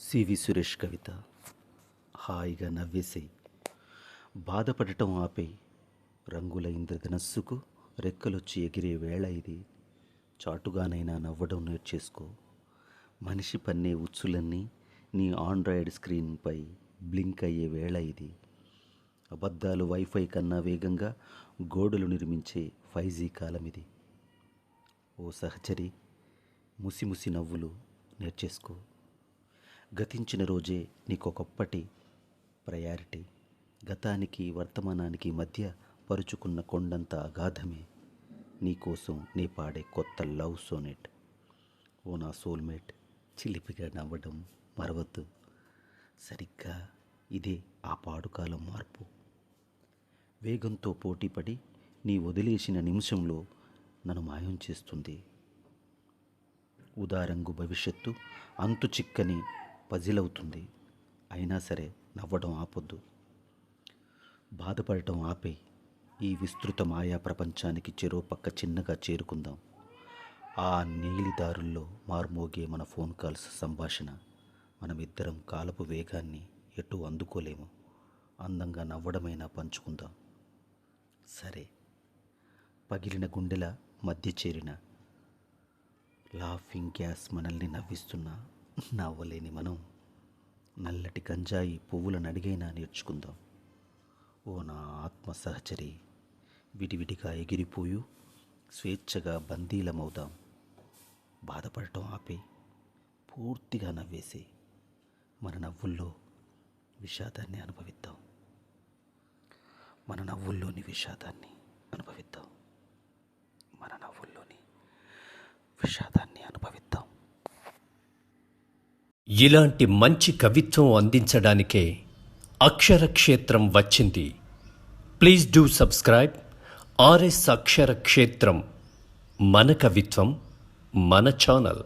CV Suresh కవిత. హాయిగా నవ్వేసేయి. బాధపడటం ఆపేయి. రంగుల ఇంద్రధనస్సుకు రెక్కలొచ్చి ఎగిరే వేళ ఇది. చాటుగానైనా నవ్వడం నేర్చేసుకో. మనిషి పన్నే ఉచ్చులన్నీ నీ ఆండ్రాయిడ్ స్క్రీన్పై బ్లింక్ అయ్యే వేళ ఇది. అబద్ధాలు వైఫై కన్నా వేగంగా గోడలు నిర్మించే ఫైవ్ జీ కాలం ఇది. ఓ సహచరి ముసిముసి నవ్వులు నేర్చేసుకో. గతించిన రోజే నీకొకప్పటి ప్రయారిటీ. గతానికి వర్తమానానికి మధ్య పరుచుకున్న కొండంత అగాధమే. నీకోసం నీ పాడే కొత్త లవ్ సోనెట్. ఓ నా సోల్మేట్ చిలిపిగా నవ్వడం మరవద్దు. సరిగ్గా ఇదే ఆ పాడుకాలం మార్పు. వేగంతో పోటీపడి నీ వదిలేసిన నిమిషంలో నన్ను మాయం చేస్తుంది. ఉదారంగు భవిష్యత్తు అంతు చిక్కని పజిలవుతుంది. అయినా సరే నవ్వడం ఆపొద్దు. బాధపడటం ఆపే ఈ విస్తృత మాయా ప్రపంచానికి చెరో పక్క చిన్నగా చేరుకుందాం. ఆ నీలిదారుల్లో మార్మోగే మన ఫోన్ కాల్స్ సంభాషణ. మనమిద్దరం కాలపు వేగాన్ని ఎటు అందుకోలేము. అందంగా నవ్వడమైనా పంచుకుందాం. సరే. పగిలిన గుండెల మధ్య చేరిన. లాఫింగ్ గ్యాస్ మనల్ని నవ్విస్తున్నా నవ్వలేని మనం నల్లటి గంజాయి పువ్వులను అడిగైనా నేర్చుకుందాం. ఓ నా ఆత్మ సహచరి విడివిడిగా ఎగిరిపోయు స్వేచ్ఛగా బందీలమవుదాం. బాధపడటం ఆపి పూర్తిగా నవ్వేసి మన నవ్వుల్లో విషాదాన్ని అనుభవిద్దాం. మన నవ్వుల్లోని విషాదాన్ని అనుభవిద్దాం. మన నవ్వుల్లోని విషాదాన్ని అనుభవిద్దాం. ఇలాంటి మంచి కవిత్వం అందించడానికే అక్షరక్షేత్రం వచ్చింది. Please do subscribe. ఆర్ఎస్ అక్షర క్షేత్రం మన కవిత్వం మన ఛానల్.